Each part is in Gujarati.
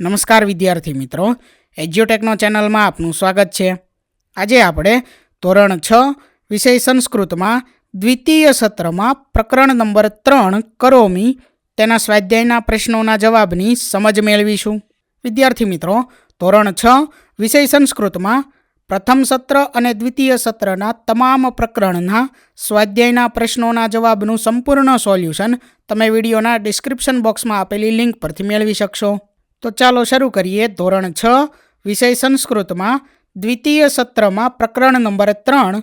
નમસ્કાર વિદ્યાર્થી મિત્રો, એજ્યુટેકનો ચેનલમાં આપનું સ્વાગત છે. આજે આપણે ધોરણ છ વિષય સંસ્કૃતમાં દ્વિતીય સત્રમાં પ્રકરણ નંબર ત્રણ કરોમી તેના સ્વાધ્યાયના પ્રશ્નોના જવાબની સમજ મેળવીશું. વિદ્યાર્થી મિત્રો, ધોરણ છ વિષય સંસ્કૃતમાં પ્રથમ સત્ર અને દ્વિતીય સત્રના તમામ પ્રકરણના સ્વાધ્યાયના પ્રશ્નોના જવાબનું સંપૂર્ણ સોલ્યુશન તમે વિડીયોના ડિસ્ક્રિપ્શન બોક્સમાં આપેલી લિંક પરથી મેળવી શકશો. તો ચાલો શરૂ કરીએ ધોરણ છ, વિષય સંસ્કૃતમાં, દ્વિતીય સત્રમાં પ્રકરણ નંબર ત્રણ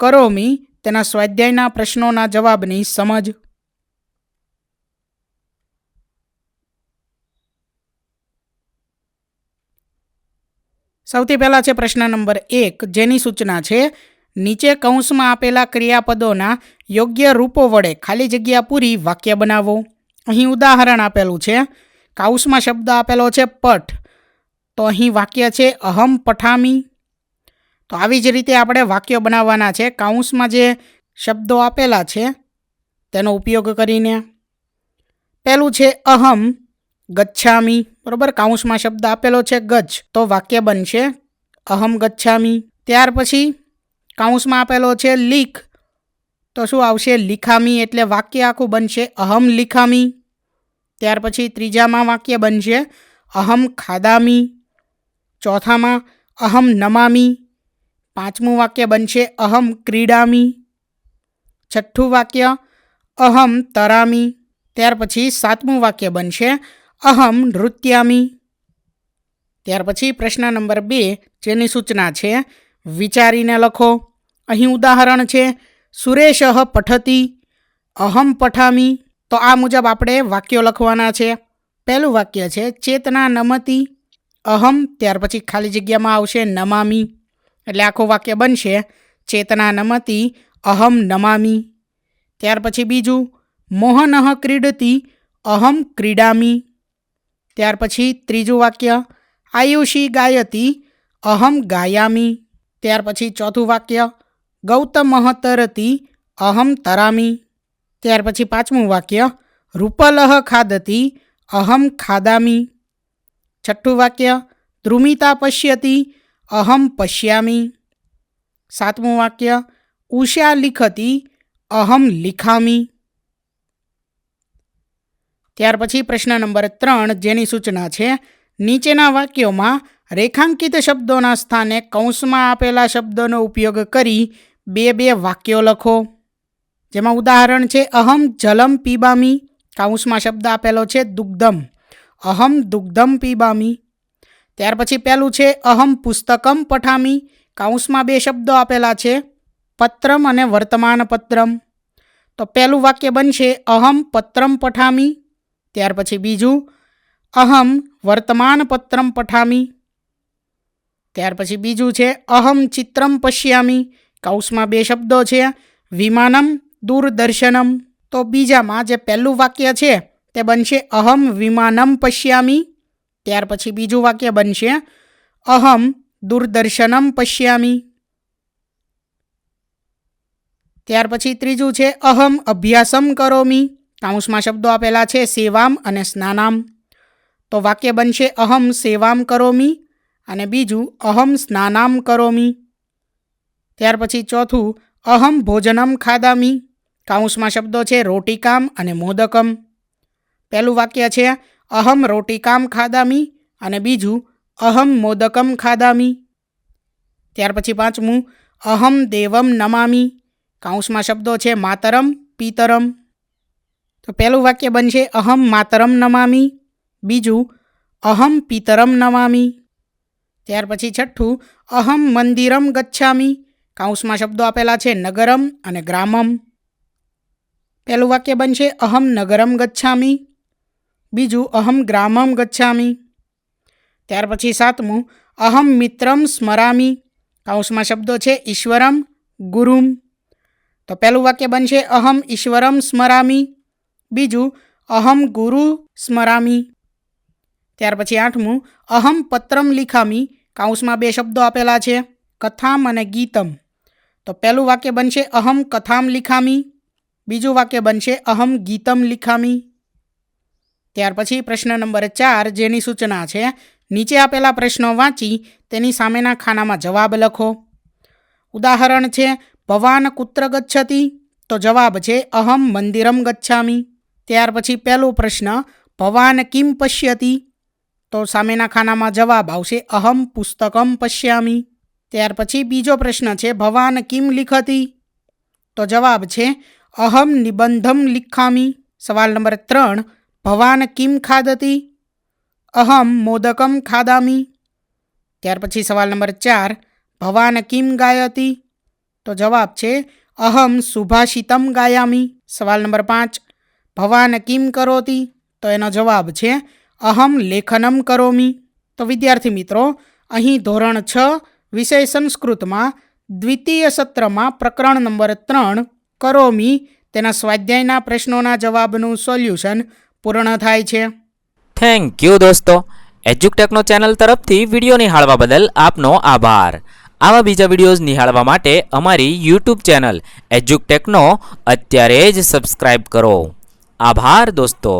કરોમી તેના સ્વાધ્યાયના પ્રશ્નોના જવાબની સમજ. સૌથી પહેલાં છે પ્રશ્ન નંબર એક, જેની સૂચના છે, નીચે કૌંસમાં આપેલા ક્રિયાપદોના યોગ્ય રૂપો વડે ખાલી જગ્યા પૂરી વાક્ય બનાવો. અહીં ઉદાહરણ આપેલું છે કાઉસમાં શબ્દ આપેલો છે પઠ. તો અહીં વાક્ય છે અહમ પઠામી. તો આવી જ રીતે આપણે વાક્ય બનાવવાના છે. કાઉસમાં જે શબ્દો આપેલા છે, તેનો ઉપયોગ કરીને. પહેલું છે અહમ, ગચ્છામી. બરાબર? કાઉસમાં શબ્દ આપેલો છે ગચ્છ. તો વાક્ય બનશે અહમ ગચ્છામી. ત્યાર પછી કાઉસમાં આપેલો છે લીખ. તો શું આવશે? લિખામી. એટલે વાક્ય આખું બનશે અહમ લીખામી. ત્યાર પછી ત્રીજામાં વાક્ય બનશે, અહમ ખાદામી. ચોથામાં, અહમ નમામી. પાંચમું વાક્ય બનશે, અહમ ક્રીડામી. છઠ્ઠું વાક્ય, અહમ તરામી. ત્યાર પછી સાતમું વાક્ય બનશે, અહમ નૃત્યામી. ત્યાર પછી પ્રશ્ન નંબર બે, જેની સૂચના છે, વિચારીને લખો. અહીં ઉદાહરણ છે, સુરેશ પઠતી. અહમ પઠામી. તો આ મુજબ આપણે વાક્યો લખવાના છે. પહેલું વાક્ય છે, ચેતના નમતી અહમ ત્યાર પછી ખાલી જગ્યામાં આવશે નમામી. એટલે આખું વાક્ય બનશે, ચેતના નમતી અહમ નમામી ત્યાર પછી બીજું, મોહનઃ ક્રીડતી અહમ ક્રીડામી ત્યાર પછી ત્રીજું વાક્ય, આયુષી ગાયતી અહમ ગાયામી ત્યાર પછી ચોથું વાક્ય, ગૌતમ તરતી અહમ તરામી ત્યાર પછી પાંચમું વાક્ય, રૂપલહ ખાદતી, અહમ ખાદામી. છઠ્ઠું વાક્ય દ્રુમિતા પશ્યતી, અહમ પશ્યામી. સાતમું વાક્ય, ઉષા લિખતી, અહમ લિખામી. ત્યાર પછી પ્રશ્ન નંબર ત્રણ જેની સૂચના છે, નીચેના વાક્યોમાં રેખાંકિત શબ્દોના સ્થાને કૌંસમાં આપેલા શબ્દોનો ઉપયોગ કરી બે બે વાક્યો લખો. જેમાં ઉદાહરણ છે, અહમ જલમ પીબામી. કાઉસમાં શબ્દ આપેલો છે, દુગ્ધમ. અહમ દુગ્ધમ પીબામી. ત્યાર પછી પહેલું છે, અહમ પુસ્તકમ પઠામી. કાઉસમાં બે શબ્દો આપેલા છે, પત્રમ અને વર્તમાન પત્રમ તો પહેલું વાક્ય બનશે, અહમ પત્રમ પઠામી. ત્યાર પછી બીજું, અહમ વર્તમાન પત્રમ પઠામી. ત્યાર પછી બીજું છે, અહમ ચિત્રમ પશ્યામી. કાઉસમાં બે શબ્દો છે, વિમાનમ દૂરદર્શનમ. તો બીજામાં જે પહેલું વાક્ય છે, તે બનશે અહમ વિમાનમ પશ્યામી. ત્યાર પછી બીજું વાક્ય બનશે અહમ દૂરદર્શનમ પશ્યામી. ત્યાર પછી ત્રીજું છે અહમ અભ્યાસમ કરોમી. કાઉન્સમાં શબ્દો આપેલા છે સેવામ અને સ્નાનામ. તો વાક્ય બનશે અહમ સેવામ કરોમી અને બીજું અહમ સ્નાનામ કરોમી. ત્યાર પછી ચોથું અહમ ભોજનમ ખાદામી કાઉન્સમાં શબ્દો છે રોટિકામ અને મોદકમ. પહેલું વાક્ય છે અહમ રોટિકામ ખાદામી અને બીજું અહમ મોદકમ ખાદામી. ત્યાર પછી પાંચમું અહમ દેવમ નમામી. કાઉન્સમાં શબ્દો છે માતરમ, પિતરમ. તો પહેલું વાક્ય બનશે અહમ માતરમ નમામી, બીજું અહમ પિતરમ નમામી. ત્યાર પછી છઠ્ઠું અહમ મંદિરમ ગચ્છામી. કાઉન્સમાં શબ્દો આપેલા છે નગરમ અને ગ્રામમ. પહેલું વાક્ય બનશે, અહમ નગરમ ગચ્છામી, બીજું, અહમ ગ્રામમ ગચ્છામી. ત્યાર પછી સાતમું, અહમ મિત્રમ સ્મરામી. કાઉન્સમાં શબ્દો છે, ઈશ્વરમ ગુરુમ. તો પહેલું વાક્ય બનશે, અહમ ઈશ્વરમ સ્મરામી. બીજું, અહમ ગુરુ સ્મરામી. ત્યાર પછી આઠમું, અહમ પત્રમ લિખામી. કાઉન્સમાં બે શબ્દો આપેલા છે, કથામ અને ગીતમ. તો પહેલું વાક્ય બનશે, અહમ કથામ લિખામી. બીજું વાક્ય બનશે, અહમ ગીતમ લિખામી. ત્યાર પછી પ્રશ્ન નંબર ચાર, જેની સૂચના છે, નીચે આપેલા પ્રશ્નો વાંચી તેની સામેના ખાનામાં જવાબ લખો. ઉદાહરણ છે, ભવાન કુત્ર ગચ્છતિ? તો જવાબ છે, અહમ મંદિરમ ગચ્છામી. ત્યાર પછી પહેલો પ્રશ્ન, ભવાન કિમ પશ્યતી? તો સામેના ખાનામાં જવાબ આવશે, અહમ પુસ્તકમ પશ્યામી. ત્યાર પછી બીજો પ્રશ્ન છે, ભવાન કિમ લિખતી? તો જવાબ છે અહમ નિબંધમ લિખામી સવાલ નંબર ત્રણ ભવાન કિમ ખાદતી અહમ મોદકમ ખાદામી ત્યાર પછી સવાલ નંબર ચાર ભવાન કિમ ગાયતી તો જવાબ છે અહમ સુભાષિતમ ગાયામી સવાલ નંબર પાંચ ભવાન કિમ કરોતી તો એનો જવાબ છે અહમ લેખનમ કરોમી તો વિદ્યાર્થી મિત્રો અહીં ધોરણ છ વિષય સંસ્કૃતમાં દ્વિતીય સત્રમાં પ્રકરણ નંબર ત્રણ કરોમી તેના સ્વાધ્યાયના પ્રશ્નોના જવાબનું સોલ્યુશન પૂર્ણ થાય છે. થેન્ક યુ દોસ્તો. એજ્યુકટેકનો ચેનલ તરફથી વીડિયો નિહાળવા બદલ આપનો આભાર. આવા બીજા વિડીયોઝ નિહાળવા માટે અમારી યુટ્યુબ ચેનલ એજ્યુકટેકનો અત્યારે જ સબસ્ક્રાઈબ કરો. આભાર દોસ્તો.